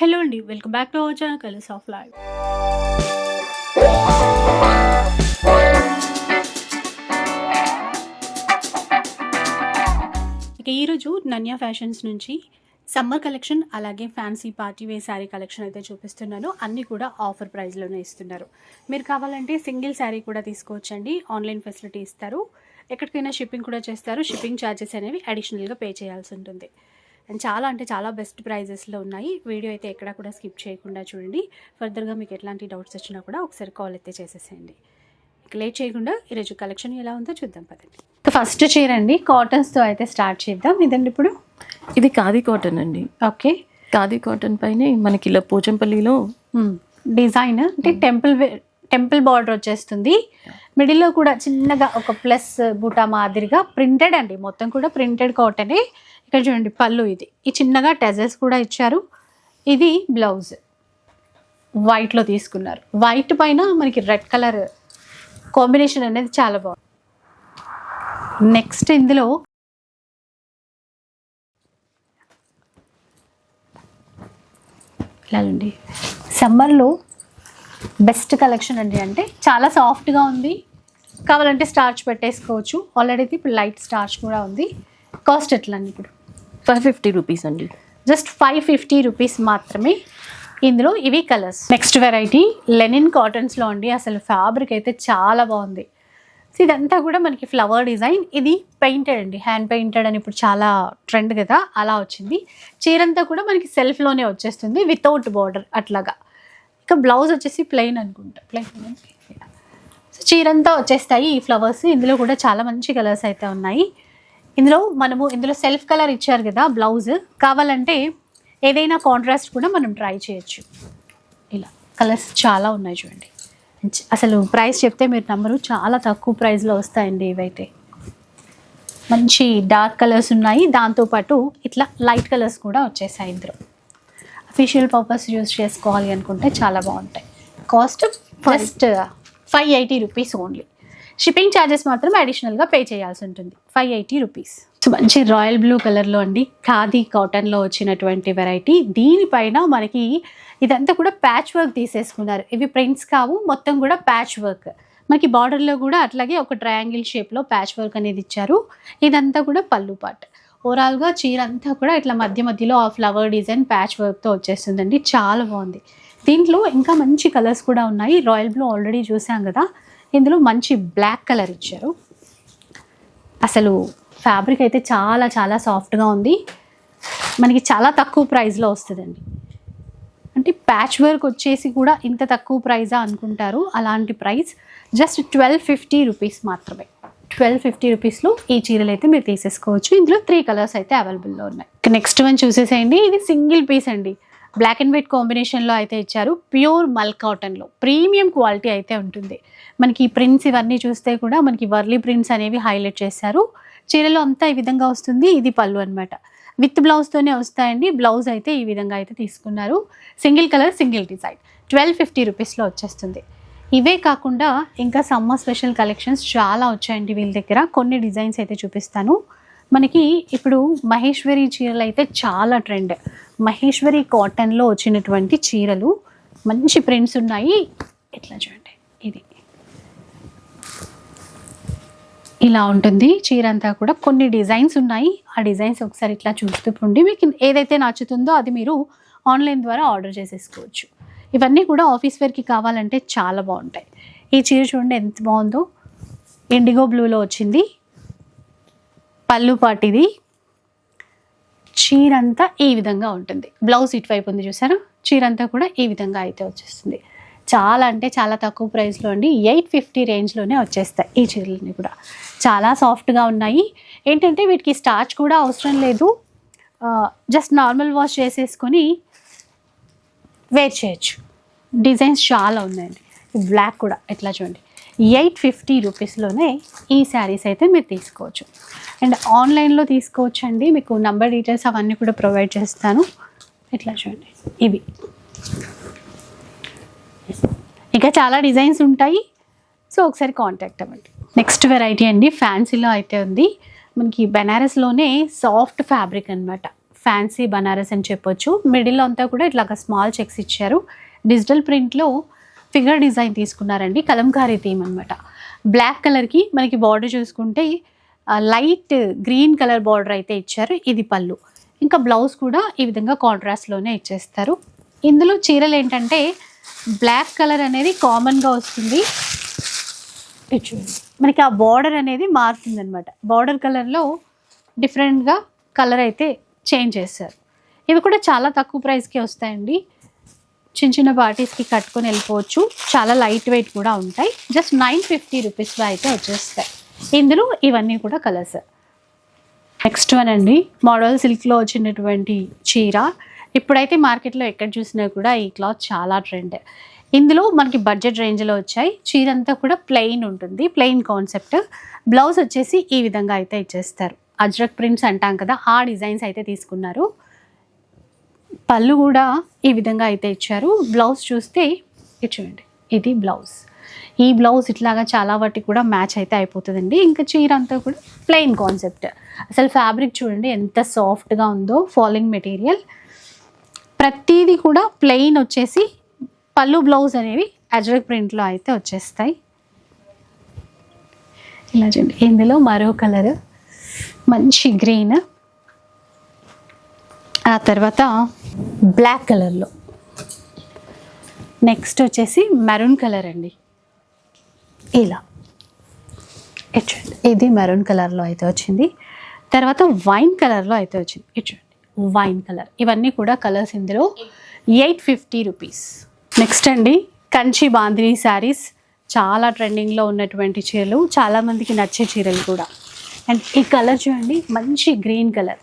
Hello అండి welcome back to our channel colours of life. ఇక ఈరోజు నన్యా ఫ్యాషన్స్ నుంచి సమ్మర్ కలెక్షన్ అలాగే fancy party wear saree collection అయితే చూపిస్తున్నాను. అన్నీ కూడా ఆఫర్ ప్రైస్లోనే ఇస్తున్నారు. మీరు కావాలంటే సింగిల్ శారీ కూడా తీసుకోవచ్చండి. ఆన్లైన్ ఫెసిలిటీ ఇస్తారు. ఎక్కడికైనా షిప్పింగ్ కూడా చేస్తారు. షిప్పింగ్ ఛార్జెస్ అనేవి అడిషనల్గా పే చేయాల్సి ఉంటుంది. అండ్ చాలా అంటే చాలా బెస్ట్ ప్రైజెస్లో ఉన్నాయి. వీడియో అయితే ఎక్కడా కూడా స్కిప్ చేయకుండా చూడండి. ఫర్దర్గా మీకు ఎట్లాంటి డౌట్స్ వచ్చినా కూడా ఒకసారి కాల్ అయితే చేసేసేయండి. ఇక లేట్ చేయకుండా ఈరోజు కలెక్షన్ ఎలా ఉందో చూద్దాం పదండి. ఫస్ట్ చీర అండి. కాటన్స్తో అయితే స్టార్ట్ చేద్దాం. ఇదండి ఇప్పుడు? ఇది ఖాదీ కాటన్ అండి. ఓకే. ఖాదీ కాటన్ పైనే మనకి ఇలా పోచంపల్లిలో డిజైన్ అంటే టెంపుల్ టెంపుల్ బార్డర్ వచ్చేస్తుంది. మిడిల్లో కూడా చిన్నగా ఒక ప్లస్ బూటా మాదిరిగా ప్రింటెడ్ అండి. మొత్తం కూడా ప్రింటెడ్ కాటనే. ఇక్కడ చూడండి పళ్ళు ఇది. ఈ చిన్నగా టెజల్స్ కూడా ఇచ్చారు. ఇది బ్లౌజ్. వైట్లో తీసుకున్నారు. వైట్ పైన మనకి రెడ్ కలర్ కాంబినేషన్ అనేది చాలా బాగుంది. నెక్స్ట్ ఇందులో ఇలా సమ్మర్లో బెస్ట్ కలెక్షన్ అండి అంటే చాలా సాఫ్ట్గా ఉంది. కావాలంటే స్టార్చ్ పెట్టేసుకోవచ్చు. ఆల్రెడీ ఇప్పుడు లైట్ స్టార్చ్ కూడా ఉంది. కాస్ట్ ఎట్లా అండి ఇప్పుడు? ఫైవ్ ఫిఫ్టీ రూపీస్ అండి. జస్ట్ ఫైవ్ ఫిఫ్టీ రూపీస్ మాత్రమే ఇందులో ఇవి కలర్స్. నెక్స్ట్ వెరైటీ లెనిన్ కాటన్స్లో అండి. అసలు ఫ్యాబ్రిక్ అయితే చాలా బాగుంది. సో ఇదంతా కూడా మనకి ఫ్లవర్ డిజైన్ ఇది పెయింటెడ్ అండి. హ్యాండ్ పెయింటెడ్ అని ఇప్పుడు చాలా ట్రెండ్ కదా అలా వచ్చింది. చీరంతా కూడా మనకి సెల్ఫ్లోనే వచ్చేస్తుంది వితౌట్ బార్డర్ అట్లాగా. ఇక బ్లౌజ్ వచ్చేసి ప్లెయిన్ అనుకుంటా. ప్లెయిన్ సో చీరంతా వచ్చేస్తాయి ఈ ఫ్లవర్స్ ఇందులో కూడా చాలా మంచి కలర్స్ అయితే ఉన్నాయి. ఇందులో మనము ఇందులో సెల్ఫ్ కలర్ ఇచ్చారు కదా బ్లౌజ్ కావాలంటే ఏదైనా కాంట్రాస్ట్ కూడా మనం ట్రై చేయొచ్చు. ఇలా కలర్స్ చాలా ఉన్నాయి చూడండి. అసలు ప్రైస్ చెప్తే మీరు నంబరు చాలా తక్కువ ప్రైస్లో వస్తాయండి ఇవైతే. మంచి డార్క్ కలర్స్ ఉన్నాయి దాంతోపాటు ఇట్లా లైట్ కలర్స్ కూడా వచ్చేసాయి ఇందులో. అఫీషియల్ పర్పస్ యూస్ చేసుకోవాలి అనుకుంటే చాలా బాగుంటాయి. Cost first five eighty rupees only shipping charges మాత్రం అడిషనల్గా పే చేయాల్సి ఉంటుంది. Five eighty rupees. సో మంచి రాయల్ బ్లూ కలర్లో అండి ఖాదీ కాటన్లో వచ్చినటువంటి వెరైటీ. దీనిపైన మనకి ఇదంతా కూడా ప్యాచ్ వర్క్ తీసేసుకున్నారు. ఇవి ప్రింట్స్ కావు మొత్తం కూడా ప్యాచ్ వర్క్. మనకి బార్డర్లో కూడా అట్లాగే ఒక ట్రయాంగిల్ షేప్లో ప్యాచ్ వర్క్ అనేది ఇచ్చారు. ఇదంతా కూడా పళ్ళు పాట్. ఓవరాల్గా చీర అంతా కూడా ఇట్లా మధ్య మధ్యలో ఆ ఫ్లవర్ డిజైన్ ప్యాచ్ వర్క్తో వచ్చేస్తుందండి. చాలా బాగుంది. దీంట్లో ఇంకా మంచి కలర్స్ కూడా ఉన్నాయి. రాయల్ బ్లూ ఆల్రెడీ చూసాం కదా. ఇందులో మంచి బ్లాక్ కలర్ ఇచ్చారు. అసలు ఫ్యాబ్రిక్ అయితే చాలా చాలా సాఫ్ట్గా ఉంది. మనకి చాలా తక్కువ ప్రైస్లో వస్తుందండి. అంటే ప్యాచ్ వర్క్ వచ్చేసి కూడా ఇంత తక్కువ ప్రైజా అనుకుంటారు. అలాంటి price just twelve fifty rupees మాత్రమే. ట్వెల్వ్ ఫిఫ్టీ రూపీస్లో ఈ చీరలు అయితే మీరు తీసేసుకోవచ్చు. ఇందులో త్రీ కలర్స్ అయితే అవైలబుల్లో ఉన్నాయి. నెక్స్ట్ వన్ చూసేసేయండి. ఇది సింగిల్ పీస్ అండి. బ్లాక్ అండ్ వైట్ కాంబినేషన్లో అయితే ఇచ్చారు. ప్యూర్ మల్ కాటన్లో ప్రీమియం క్వాలిటీ అయితే ఉంటుంది. మనకి ఈ ప్రింట్స్ ఇవన్నీ చూస్తే కూడా మనకి వర్లీ ప్రింట్స్ అనేవి హైలైట్ చేశారు. చీరలో అంతా ఈ విధంగా వస్తుంది. ఇది పళ్ళు అన్నమాట. విత్ బ్లౌజ్తోనే వస్తాయండి. బ్లౌజ్ అయితే ఈ విధంగా అయితే తీసుకున్నారు. Single colour single design twelve fifty రూపీస్లో వచ్చేస్తుంది. ఇవే కాకుండా ఇంకా సమ్మర్ స్పెషల్ కలెక్షన్స్ చాలా వచ్చాయండి వీళ్ళ దగ్గర. కొన్ని డిజైన్స్ అయితే చూపిస్తాను. మనకి ఇప్పుడు మహేశ్వరి చీరలు అయితే చాలా ట్రెండ్. మహేశ్వరి కాటన్లో వచ్చినటువంటి చీరలు మంచి ప్రింట్స్ ఉన్నాయి. ఎట్లా చూడండి ఇది. ఇలా ఉంటుంది. చీర అంతా కూడా కొన్ని డిజైన్స్ ఉన్నాయి. ఆ డిజైన్స్ ఒకసారి ఇట్లా చూస్తూ ఉండి మీకు ఏదైతే నచ్చుతుందో అది మీరు ఆన్లైన్ ద్వారా ఆర్డర్ చేసేసుకోవచ్చు. ఇవన్నీ కూడా ఆఫీస్ వేర్కి కావాలంటే చాలా బాగుంటాయి. ఈ చీర చూడండి ఎంత బాగుందో. ఇండిగో బ్లూలో వచ్చింది. పళ్ళు పాటిది. చీర అంతా ఈ విధంగా ఉంటుంది. బ్లౌజ్ ఇటువైపు ఉంది చూసారా? చీర అంతా కూడా ఈ విధంగా అయితే వచ్చేస్తుంది. చాలా అంటే చాలా తక్కువ ప్రైస్లో అండి. ఎయిట్ ఫిఫ్టీ రేంజ్లోనే వచ్చేస్తాయి ఈ చీరలన్నీ కూడా. చాలా సాఫ్ట్గా ఉన్నాయి. ఏంటంటే వీటికి స్టార్చ్ కూడా అవసరం లేదు. జస్ట్ నార్మల్ వాష్ చేసేసుకొని వేర్ చేయొచ్చు. డిజైన్స్ చాలా ఉన్నాయండి. బ్లాక్ కూడా ఎట్లా చూడండి. ఎయిట్ ఫిఫ్టీ రూపీస్లోనే ఈ శారీస్ అయితే మీరు తీసుకోవచ్చు. అండ్ ఆన్లైన్లో తీసుకోవచ్చు అండి మీకు నంబర్ డీటెయిల్స్ అవన్నీ కూడా ప్రొవైడ్ చేస్తాను. ఇట్లా చూడండి. ఇవి. ఇంకా చాలా డిజైన్స్ ఉంటాయి. సో ఒకసారి కాంటాక్ట్ అవ్వండి. నెక్స్ట్ వెరైటీ అండి. ఫ్యాన్సీలో అయితే ఉంది. మనకి బెనారస్లోనే సాఫ్ట్ ఫ్యాబ్రిక్ అన్నమాట. ఫ్యాన్సీ బనారస్ అని చెప్పొచ్చు. మిడిల్ అంతా కూడా ఇట్లాగా స్మాల్ చెక్స్ ఇచ్చారు. డిజిటల్ ప్రింట్లో ఫిగర్ డిజైన్ తీసుకున్నారండి కలంకారీ థీమ్ అనమాట బ్లాక్ కలర్కి మనకి బార్డర్ చూసుకుంటే లైట్ గ్రీన్ కలర్ బార్డర్ అయితే ఇచ్చారు ఇది పళ్ళు. ఇంకా బ్లౌజ్ కూడా ఈ విధంగా కాంట్రాస్ట్లోనే ఇచ్చేస్తారు. ఇందులో చీరలు ఏంటంటే బ్లాక్ కలర్ అనేది కామన్గా వస్తుంది. మనకి ఆ బార్డర్ అనేది మారుతుంది అనమాట బార్డర్ కలర్లో డిఫరెంట్గా కలర్ అయితే చేంజ్ చేస్తారు. ఇవి కూడా చాలా తక్కువ ప్రైస్కి వస్తాయండి. చిన్న చిన్న పార్టీస్కి కట్టుకొని వెళ్ళిపోవచ్చు. చాలా లైట్ వెయిట్ కూడా ఉంటాయి. జస్ట్ నైన్ ఫిఫ్టీ రూపీస్లో అయితే వచ్చేస్తాయి. ఇందులో ఇవన్నీ కూడా కలర్స్ నెక్స్ట్ వన్ అండి. మోడల్ సిల్క్లో వచ్చినటువంటి చీర. ఇప్పుడైతే మార్కెట్లో ఎక్కడ చూసినా కూడా ఈ క్లాత్ చాలా ట్రెండ్ ఇందులో మనకి బడ్జెట్ రేంజ్లో వచ్చాయి. చీర అంతా కూడా ప్లెయిన్ ఉంటుంది. ప్లెయిన్ కాన్సెప్ట్ బ్లౌజ్ వచ్చేసి ఈ విధంగా అయితే ఇచ్చేస్తారు. అజ్రక్ ప్రింట్స్ అంటాం కదా ఆ డిజైన్స్ అయితే తీసుకున్నారు. పళ్ళు కూడా ఈ విధంగా అయితే ఇచ్చారు. బ్లౌజ్ చూస్తే చూడండి ఇది బ్లౌజ్. ఈ బ్లౌజ్ ఇట్లాగా చాలా వాటికి కూడా మ్యాచ్ అయితే అయిపోతుందండి. ఇంకా చీర అంతా కూడా ప్లెయిన్ కాన్సెప్ట్. అసలు ఫ్యాబ్రిక్ చూడండి ఎంత సాఫ్ట్గా ఉందో ఫాలింగ్ మెటీరియల్ ప్రతిదీ కూడా ప్లెయిన్ వచ్చేసి పళ్ళు బ్లౌజ్ అనేవి అజ్రక్ ప్రింట్లో అయితే వచ్చేస్తాయి. ఇలా చూడండి ఇందులో మరో కలర్ మంచి గ్రీన్. ఆ తర్వాత బ్లాక్ కలర్లో. నెక్స్ట్ వచ్చేసి మెరూన్ కలర్ అండి. ఇలా. ఇది చూడండి ఇది మెరూన్ కలర్లో అయితే వచ్చింది. తర్వాత వైన్ కలర్లో అయితే వచ్చింది. ఇది చూడండి వైన్ కలర్. ఇవన్నీ కూడా కలర్స్ ఇందులో. Eight fifty rupees. నెక్స్ట్ అండి కంచి బాందిని శారీస్. చాలా ట్రెండింగ్లో ఉన్నటువంటి చీరలు. చాలామందికి నచ్చే చీరలు కూడా. అండ్ ఈ కలర్ చూడండి మంచి గ్రీన్ కలర్.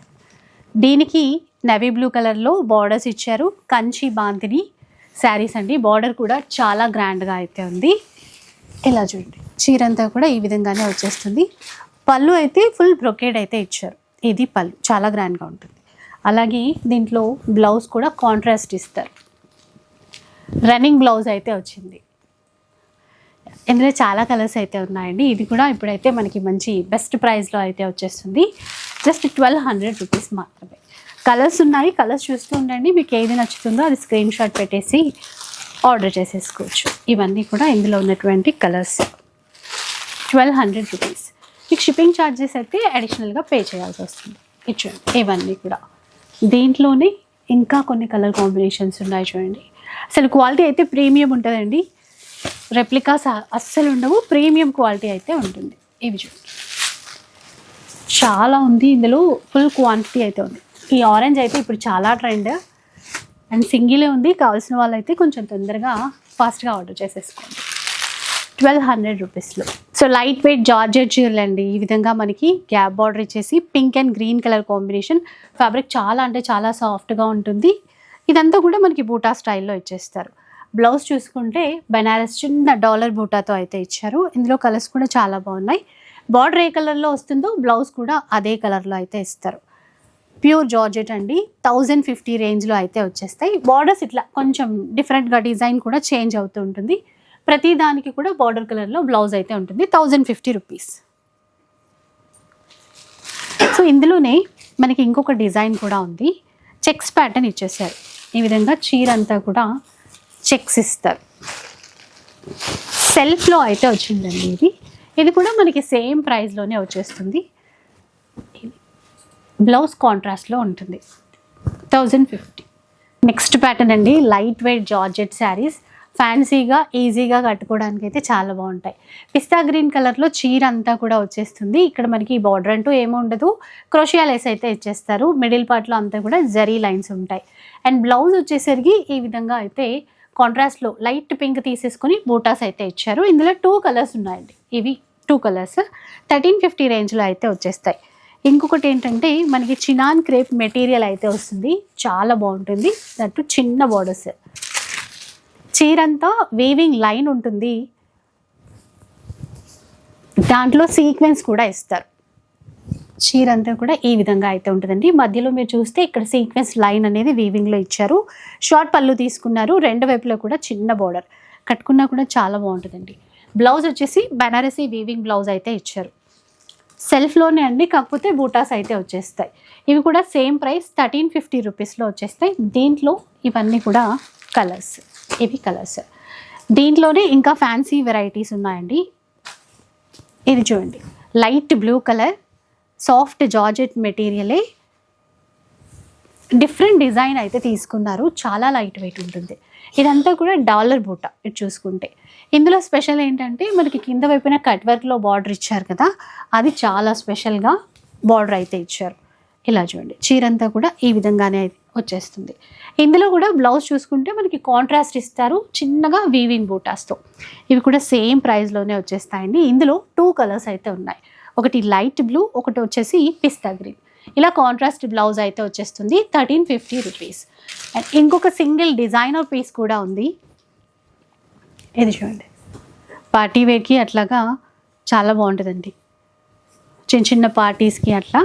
దీనికి నవీ బ్లూ కలర్లో బార్డర్స్ ఇచ్చారు. కంచి బాంతిని శారీస్ అండి. బార్డర్ కూడా చాలా గ్రాండ్గా అయితే ఉంది. ఇలా చూడండి. చీర అంతా కూడా ఈ విధంగానే వచ్చేస్తుంది. పళ్ళు అయితే ఫుల్ బ్రొకేడ్ అయితే ఇచ్చారు. ఇది పళ్ళు. చాలా గ్రాండ్గా ఉంటుంది. అలాగే దీంట్లో బ్లౌజ్ కూడా కాంట్రాస్ట్ ఇస్తారు. రన్నింగ్ బ్లౌజ్ అయితే వచ్చింది. ఇందులో చాలా కలర్స్ అయితే ఉన్నాయండి. ఇది కూడా ఇప్పుడైతే మనకి మంచి బెస్ట్ ప్రైస్లో అయితే వచ్చేస్తుంది. జస్ట్ ట్వెల్వ్ హండ్రెడ్ రూపీస్ మాత్రమే. కలర్స్ ఉన్నాయి కలర్స్ చూస్తూ ఉండండి. మీకు ఏది నచ్చుతుందో అది స్క్రీన్ షాట్ పెట్టేసి ఆర్డర్ చేసేసుకోవచ్చు. ఇవన్నీ కూడా ఇందులో ఉన్నటువంటి కలర్స్. Twelve hundred rupees. మీకు షిప్పింగ్ ఛార్జెస్ అయితే అడిషనల్గా పే చేయాల్సి వస్తుంది. ఇది ఇవన్నీ కూడా. దీంట్లోనే ఇంకా కొన్ని కలర్ కాంబినేషన్స్ ఉన్నాయి చూడండి. అసలు క్వాలిటీ అయితే ప్రీమియం ఉంటుందండి. రెప్లికాస్ అస్సలు ఉండవు. ప్రీమియం క్వాలిటీ అయితే ఉంటుంది. ఇవి చూడండి. చాలా ఉంది. ఇందులో ఫుల్ క్వాంటిటీ అయితే ఉంది. ఈ ఆరెంజ్ అయితే ఇప్పుడు చాలా ట్రెండ్. అండ్ సింగిలే ఉంది. కావాల్సిన వాళ్ళైతే కొంచెం తొందరగా ఫాస్ట్గా ఆర్డర్ చేసేసుకోండి. ట్వెల్వ్ హండ్రెడ్ రూపీస్లో. సో లైట్ వెయిట్ జార్జెట్ చీరలు అండి. ఈ విధంగా మనకి గ్యాప్ బార్డర్ ఇచ్చేసి pink and green colour combination. Fabric చాలా అంటే చాలా సాఫ్ట్గా ఉంటుంది. ఇదంతా కూడా మనకి బూటా స్టైల్లో ఇచ్చేస్తారు. బ్లౌజ్ చూసుకుంటే బెనారస్ చిన్న డాలర్ బూటాతో అయితే ఇచ్చారు. ఇందులో కలర్స్ కూడా చాలా బాగున్నాయి. బార్డర్ ఏ కలర్లో వస్తుందో బ్లౌజ్ కూడా అదే కలర్లో అయితే ఇస్తారు. ప్యూర్ జార్జెట్ అండి. థౌజండ్ ఫిఫ్టీ రేంజ్లో అయితే వచ్చేస్తాయి. బార్డర్స్ ఇట్లా కొంచెం డిఫరెంట్గా డిజైన్ కూడా చేంజ్ అవుతూ ఉంటుంది. ప్రతి దానికి కూడా బార్డర్ కలర్లో బ్లౌజ్ అయితే ఉంటుంది. Thousand fifty rupees. సో ఇందులోనే మనకి ఇంకొక డిజైన్ కూడా ఉంది. చెక్స్ ప్యాటర్న్ ఇచ్చేసారు. ఈ విధంగా చీర అంతా కూడా చెక్స్ ఇస్తారు. సెల్ఫ్లో అయితే వచ్చిందండి ఇది. ఇది కూడా మనకి సేమ్ ప్రైస్లోనే వచ్చేస్తుంది. బ్లౌజ్ కాంట్రాస్ట్లో ఉంటుంది. Thousand fifty. నెక్స్ట్ ప్యాటర్న్ అండి లైట్ వెయిట్ జార్జెట్ శారీస్. ఫ్యాన్సీగా ఈజీగా కట్టుకోవడానికి అయితే చాలా బాగుంటాయి. పిస్తా గ్రీన్ కలర్లో చీర అంతా కూడా వచ్చేస్తుంది. ఇక్కడ మనకి బార్డర్ అంటూ ఏమి ఉండదు. క్రోషియా లేస్ అయితే ఇచ్చేస్తారు. మిడిల్ పార్ట్లో అంతా కూడా జరీ లైన్స్ ఉంటాయి. అండ్ బ్లౌజ్ వచ్చేసరికి ఈ విధంగా అయితే కాంట్రాస్ట్లో లైట్ పింక్ తీసేసుకొని బూటాస్ అయితే ఇచ్చారు. ఇందులో టూ కలర్స్ ఉన్నాయండి. ఇవి టూ కలర్స్. థర్టీన్ ఫిఫ్టీ రేంజ్లో అయితే వచ్చేస్తాయి. ఇంకొకటి ఏంటంటే మనకి చినాన్ క్రేప్ మెటీరియల్ అయితే వస్తుంది. చాలా బాగుంటుంది. దట్టు చిన్న బార్డర్స్ చీరంతా వీవింగ్ లైన్ ఉంటుంది. దాంట్లో సీక్వెన్స్ కూడా ఇస్తారు. చీర అంతా కూడా ఈ విధంగా అయితే ఉంటుందండి. మధ్యలో మీరు చూస్తే ఇక్కడ సీక్వెన్స్ లైన్ అనేది వీవింగ్లో ఇచ్చారు. షార్ట్ పళ్ళు తీసుకున్నారు. రెండు వైపులో కూడా చిన్న బార్డర్ కట్టుకున్నా కూడా చాలా బాగుంటుందండి. బ్లౌజ్ వచ్చేసి బెనారసీ వీవింగ్ బ్లౌజ్ అయితే ఇచ్చారు. సెల్ఫ్లోనే అండి కాకపోతే బూటాస్ అయితే వచ్చేస్తాయి. ఇవి కూడా సేమ్ ప్రైస్ థర్టీన్ ఫిఫ్టీ రూపీస్లో వచ్చేస్తాయి. దీంట్లో ఇవన్నీ కూడా కలర్స్ ఇవి కలర్స్. దీంట్లోనే ఇంకా ఫ్యాన్సీ వెరైటీస్ ఉన్నాయండి. ఇది చూడండి light blue colour soft georgette మెటీరియలే. Different design అయితే తీసుకున్నారు. చాలా లైట్ వెయిట్ ఉంటుంది. ఇదంతా కూడా డాలర్ బూట ఇది చూసుకుంటే. ఇందులో స్పెషల్ ఏంటంటే మనకి కింద వైపున కట్ వర్క్లో బార్డర్ ఇచ్చారు కదా అది చాలా స్పెషల్గా బార్డర్ అయితే ఇచ్చారు. ఇలా చూడండి చీర అంతా కూడా ఈ విధంగానే వచ్చేస్తుంది. ఇందులో కూడా బ్లౌజ్ చూసుకుంటే మనకి కాంట్రాస్ట్ ఇస్తారు చిన్నగా వీవింగ్ బూటాస్తో ఇవి కూడా సేమ్ ప్రైస్లోనే వచ్చేస్తాయండి. ఇందులో టూ కలర్స్ అయితే ఉన్నాయి. ఒకటి లైట్ బ్లూ ఒకటి వచ్చేసి పిస్తా గ్రీన్ ఇలా కాంట్రాస్ట్ బ్లౌజ్ అయితే వచ్చేస్తుంది థర్టీన్ ఫిఫ్టీ రూపీస్ అండ్ ఇంకొక సింగిల్ డిజైనర్ పీస్ కూడా ఉంది. ఇది చూడండి. పార్టీ వేర్కి అట్లాగా చాలా బాగుంటుందండి. చిన్న చిన్న పార్టీస్కి అట్లా.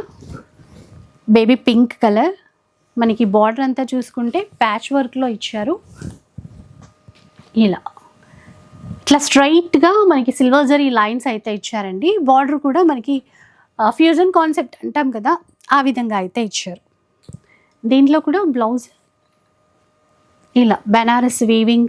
బేబీ పింక్ కలర్ మనకి బార్డర్ అంతా చూసుకుంటే ప్యాచ్ వర్క్లో ఇచ్చారు. ఇలా. ఇట్లా స్ట్రైట్గా మనకి సిల్వర్ జరీ లైన్స్ అయితే ఇచ్చారండి. బార్డర్ కూడా మనకి ఫ్యూజన్ కాన్సెప్ట్ అంటాం కదా. ఆ విధంగా అయితే ఇచ్చారు. దీంట్లో కూడా బ్లౌజ్ ఇలా బెనారస్ వీవింగ్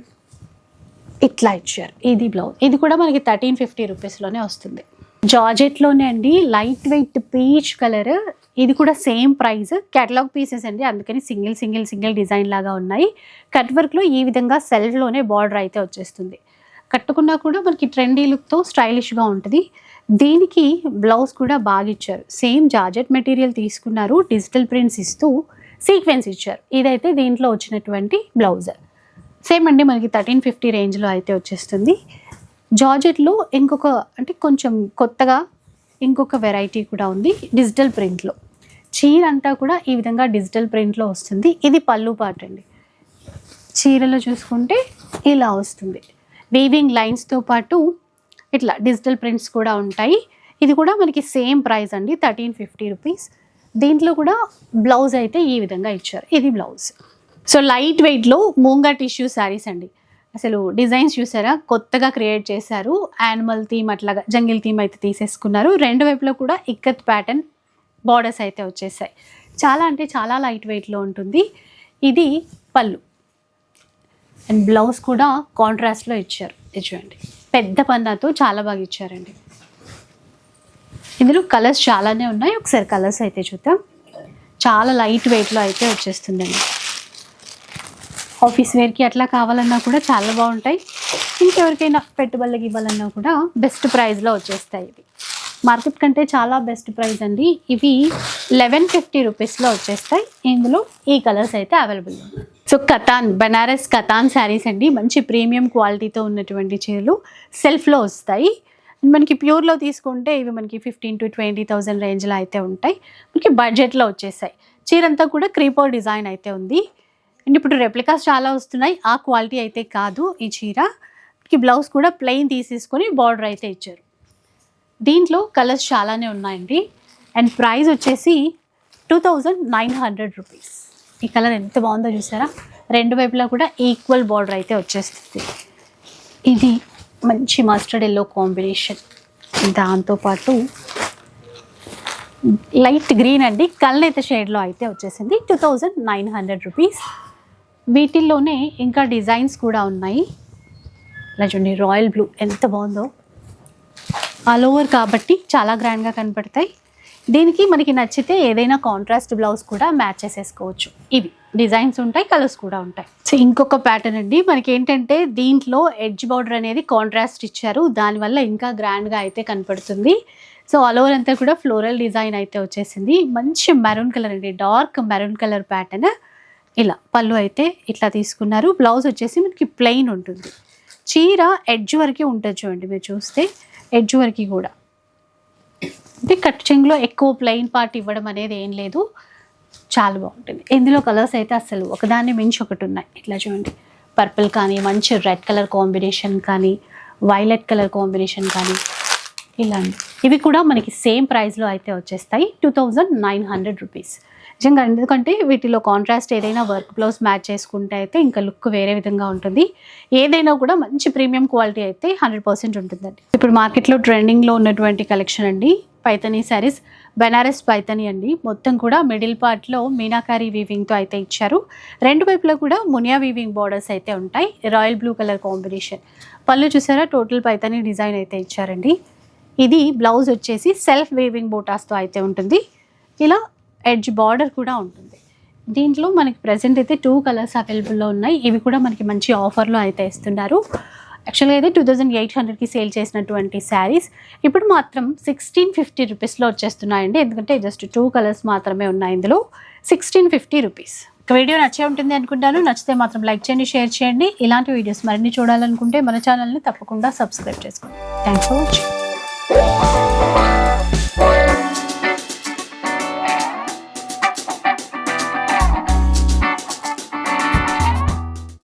ఇట్లా ఇచ్చారు. ఇది బ్లౌజ్. ఇది కూడా మనకి థర్టీన్ ఫిఫ్టీ రూపీస్లోనే వస్తుంది. జార్జెట్లోనే అండి. Light weight peach colour. ఇది కూడా సేమ్ ప్రైస్. కేటలాగ్ పీసెస్ అండి. అందుకని సింగిల్ సింగిల్ సింగిల్ డిజైన్ లాగా ఉన్నాయి. కట్ వర్క్లో ఈ విధంగా సెల్ఫ్లోనే బార్డర్ అయితే వచ్చేస్తుంది. కట్టుకున్నా కూడా మనకి ట్రెండీ లుక్తో స్టైలిష్గా ఉంటుంది. దీనికి బ్లౌజ్ కూడా బాగా ఇచ్చారు. సేమ్ జార్జెట్ మెటీరియల్ తీసుకున్నారు డిజిటల్ ప్రింట్స్ ఇస్తూ సీక్వెన్స్ ఇచ్చారు. ఇదైతే దీంట్లో వచ్చినటువంటి బ్లౌజ్ సేమ్ అండి మనకి థర్టీన్ ఫిఫ్టీ రేంజ్లో అయితే వచ్చేస్తుంది. జార్జెట్లో ఇంకొక అంటే కొంచెం కొత్తగా ఇంకొక వెరైటీ కూడా ఉంది డిజిటల్ ప్రింట్లో చీర అంతా కూడా ఈ విధంగా డిజిటల్ ప్రింట్లో వస్తుంది. ఇది పళ్ళు పాట అండి చీరలో చూసుకుంటే ఇలా వస్తుంది. వీవింగ్ లైన్స్తో పాటు ఇట్లా డిజిటల్ ప్రింట్స్ కూడా ఉంటాయి. ఇది కూడా మనకి సేమ్ ప్రైస్ అండి థర్టీన్ ఫిఫ్టీ రూపీస్ దీంట్లో కూడా బ్లౌజ్ అయితే ఈ విధంగా ఇచ్చారు. ఇది బ్లౌజ్ సో లైట్ వెయిట్లో మూంగా టిష్యూ శారీస్ అండి. అసలు డిజైన్స్ చూసారా? కొత్తగా క్రియేట్ చేశారు. యానిమల్ థీమ్ అట్లాగా జంగిల్ థీమ్ అయితే తీసేసుకున్నారు. రెండు వైపులో కూడా ఇక్కత్ ప్యాటర్న్ బార్డర్స్ అయితే వచ్చేసాయి. చాలా అంటే చాలా లైట్ వెయిట్లో ఉంటుంది. ఇది పళ్ళు. అండ్ బ్లౌజ్ కూడా కాంట్రాస్ట్లో ఇచ్చారు. ఇది చూడండి. పెద్ద పన్నాతో చాలా బాగా ఇచ్చారండి. ఇందులో కలర్స్ చాలానే ఉన్నాయి. ఒకసారి కలర్స్ అయితే చూద్దాం. చాలా లైట్ వెయిట్లో అయితే వచ్చేస్తుందండి. ఆఫీస్ వేర్కి అట్లా కావాలన్నా కూడా చాలా బాగుంటాయి. ఇంకెవరికైనా పెట్టుబడులకి ఇవ్వాలన్నా కూడా బెస్ట్ ప్రైస్లో వచ్చేస్తాయి ఇవి. మార్కెట్ కంటే చాలా బెస్ట్ ప్రైస్ అండి. ఇవి లెవెన్ ఫిఫ్టీ రూపీస్లో వచ్చేస్తాయి. ఇందులో ఈ కలర్స్ అయితే అవైలబుల్ ఉన్నాయి. సో కతాన్ బనారస్ కతాన్ శారీస్ అండి. మంచి ప్రీమియం క్వాలిటీతో ఉన్నటువంటి చీరలు సెల్ఫ్లో వస్తాయి. మనకి ప్యూర్లో తీసుకుంటే ఇవి మనకి ఫిఫ్టీన్ టు ట్వంటీ థౌజండ్ రేంజ్లో అయితే ఉంటాయి. మనకి బడ్జెట్లో వచ్చేసాయి. చీరంతా కూడా క్రీపర్ డిజైన్ అయితే ఉంది. అండ్ ఇప్పుడు రెప్లికాస్ చాలా వస్తున్నాయి. ఆ క్వాలిటీ అయితే కాదు ఈ చీర. మనకి బ్లౌజ్ కూడా ప్లెయిన్ తీసేసుకొని బార్డర్ అయితే ఇచ్చారు. దీంట్లో కలర్స్ చాలానే ఉన్నాయండి. అండ్ ప్రైస్ వచ్చేసి two thousand nine hundred rupees. ఈ కలర్ ఎంత బాగుందో చూసారా? రెండు వైపులా కూడా ఈక్వల్ బార్డర్ అయితే వచ్చేస్తుంది. ఇది మంచి మస్టర్డ్ ఎల్లో కాంబినేషన్ దాంతోపాటు లైట్ గ్రీన్ అండి. కళ్ళైతే షేడ్లో అయితే వచ్చేసింది. Two thousand nine hundred rupees వీటిల్లోనే ఇంకా డిజైన్స్ కూడా ఉన్నాయి. ఇలా చూడండి రాయల్ బ్లూ ఎంత బాగుందో. ఆల్ ఓవర్ కాబట్టి చాలా గ్రాండ్గా కనపడతాయి. దీనికి మనకి నచ్చితే ఏదైనా కాంట్రాస్ట్ బ్లౌజ్ కూడా మ్యాచ్ చేసేసుకోవచ్చు. ఇవి డిజైన్స్ ఉంటాయి కలర్స్ కూడా ఉంటాయి. సో ఇంకొక ప్యాటర్న్ అండి. మనకి ఏంటంటే దీంట్లో ఎడ్జ్ బార్డర్ అనేది కాంట్రాస్ట్ ఇచ్చారు. దానివల్ల ఇంకా గ్రాండ్గా అయితే కనపడుతుంది. సో ఆల్ ఓవర్ అంతా కూడా ఫ్లోరల్ డిజైన్ అయితే వచ్చేసింది. మంచి మెరూన్ కలర్ అండి. డార్క్ మెరూన్ కలర్ ప్యాటర్న్ ఇలా పళ్ళు అయితే ఇట్లా తీసుకున్నారు. బ్లౌజ్ వచ్చేసి మనకి ప్లెయిన్ ఉంటుంది. చీర ఎడ్జ్ వరకే ఉంటుంది చూడండి మీరు చూస్తే. ఎడ్జ్ వరకు కూడా. అంటే కట్ చెంగులో ఎక్కువ ప్లెయిన్ పార్ట్ ఇవ్వడం అనేది ఏం లేదు. చాలా బాగుంటుంది. ఇందులో కలర్స్ అయితే అసలు ఒకదాన్ని మించి ఒకటి ఉన్నాయి ఇట్లా చూడండి. పర్పుల్ కానీ మంచి రెడ్ కలర్ కాంబినేషన్ కానీ వైలెట్ కలర్ కాంబినేషన్ కానీ ఇలాంటి ఇవి కూడా మనకి సేమ్ ప్రైస్లో అయితే వచ్చేస్తాయి. Two thousand nine hundred rupees. నిజంగా ఎందుకంటే వీటిలో కాంట్రాస్ట్ ఏదైనా వర్క్ బ్లౌజ్ మ్యాచ్ చేసుకుంటే అయితే ఇంకా లుక్ వేరే విధంగా ఉంటుంది. ఏదైనా కూడా మంచి ప్రీమియం క్వాలిటీ అయితే హండ్రెడ్ పర్సెంట్ ఉంటుందండి. ఇప్పుడు మార్కెట్లో ట్రెండింగ్లో ఉన్నటువంటి కలెక్షన్ అండి పైతనీ శారీస్ బెనారస్ పైతనీ అండి. మొత్తం కూడా మిడిల్ పార్ట్లో మీనాకారి వీవింగ్తో అయితే ఇచ్చారు. రెండు వైపులా కూడా మునియా వీవింగ్ బార్డర్స్ అయితే ఉంటాయి. Royal blue colour combination. పళ్ళు చూసారా? టోటల్ పైతనీ డిజైన్ అయితే ఇచ్చారండి. ఇది బ్లౌజ్ వచ్చేసి సెల్ఫ్ వీవింగ్ బోటాస్తో అయితే ఉంటుంది. ఇలా ఎడ్జ్ బార్డర్ కూడా ఉంటుంది. దీంట్లో మనకి ప్రజెంట్ అయితే టూ కలర్స్ అవైలబుల్లో ఉన్నాయి. ఇవి కూడా మనకి మంచి ఆఫర్లో అయితే ఇస్తున్నారు. యాక్చువల్గా అయితే టూ థౌజండ్ ఎయిట్ హండ్రెడ్కి సేల్ చేసినటువంటి శారీస్ ఇప్పుడు మాత్రం సిక్స్టీన్ ఫిఫ్టీ రూపీస్లో వచ్చేస్తున్నాయండి. ఎందుకంటే జస్ట్ టూ కలర్స్ మాత్రమే ఉన్నాయి ఇందులో. Sixteen fifty rupees. ఒక వీడియో నచ్చే ఉంటుంది అనుకుంటాను. నచ్చితే మాత్రం లైక్ చేయండి షేర్ చేయండి. ఇలాంటి వీడియోస్ మరిన్ని చూడాలనుకుంటే మన ఛానల్ని తప్పకుండా సబ్స్క్రైబ్ చేసుకోండి. Thanks for watching